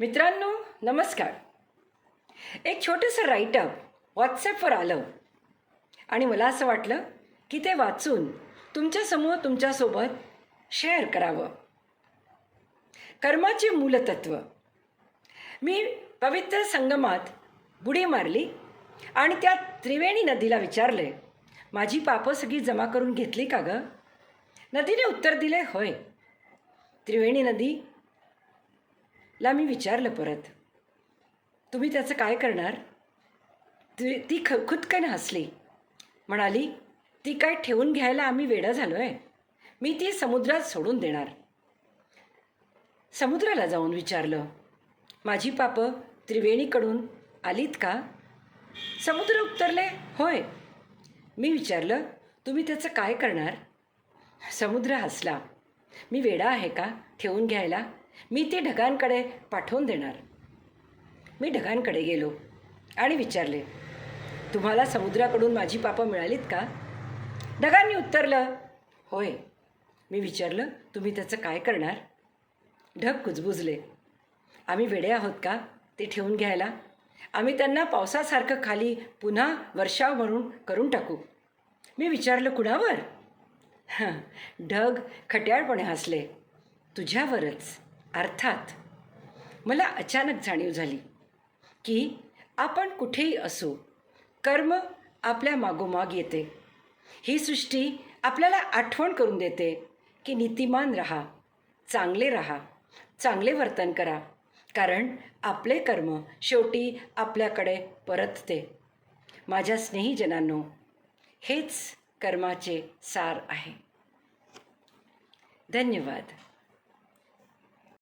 मित्रांनो नमस्कार. एक छोटंसं राईटअप व्हॉट्सॲपवर आलं. आणि मला असं वाटलं की ते वाचून तुमच्यासमोर तुमच्यासोबत शेअर करावं. कर्माचे मूलतत्व. मी पवित्र संगमात बुडी मारली आणि त्या त्रिवेणी नदीला विचारले माझी पापं सगळी जमा करून घेतली का गं? नदीने उत्तर दिले होय. त्रिवेणी नदी ला मी विचारलं परत. तुम्ही त्याचं काय करणार? ती ती ख खुदकन हसली? म्हणाली ती काय ठेवून घ्यायला आम्ही वेडा झालो आहे मी ती समुद्रात सोडून देणार. समुद्राला जाऊन विचारलं माझी पापं त्रिवेणीकडून आलीत का? समुद्र उत्तरले होय. मी विचारलं तुम्ही त्याचं काय करणार? समुद्र हसला मी वेडा आहे का ठेवून घ्यायला? मी ते ढगांकडे पाठवून देणार. मी ढगांकडे गेलो आणि विचारले तुम्हाला समुद्राकडून माझी पापं मिळालीत का? ढगांनी उत्तरलं. होय. मी विचारलं तुम्ही त्याचं काय करणार? ढग कुजबुजले. आम्ही वेडे आहोत का ते ठेवून घ्यायला? आम्ही त्यांना पावसासारखं खाली पुन्हा वर्षाव म्हणून करून टाकू. मी विचारलं कुणावर? ढग खट्याळपणे हसले. तुझ्यावरच. अर्थात मला अचानक जाणीव झाली की आपण कुठेही असो कर्म आपल्या मागोमाग येते. ही सृष्टी आपल्याला आठवण करून देते की नीतिमान राहा चांगले राहा चांगले वर्तन करा कारण आपले कर्म शेवटी आपल्याकडे परतते. माझ्या स्नेहीजनांनो हेच कर्माचे सार आहे. धन्यवाद.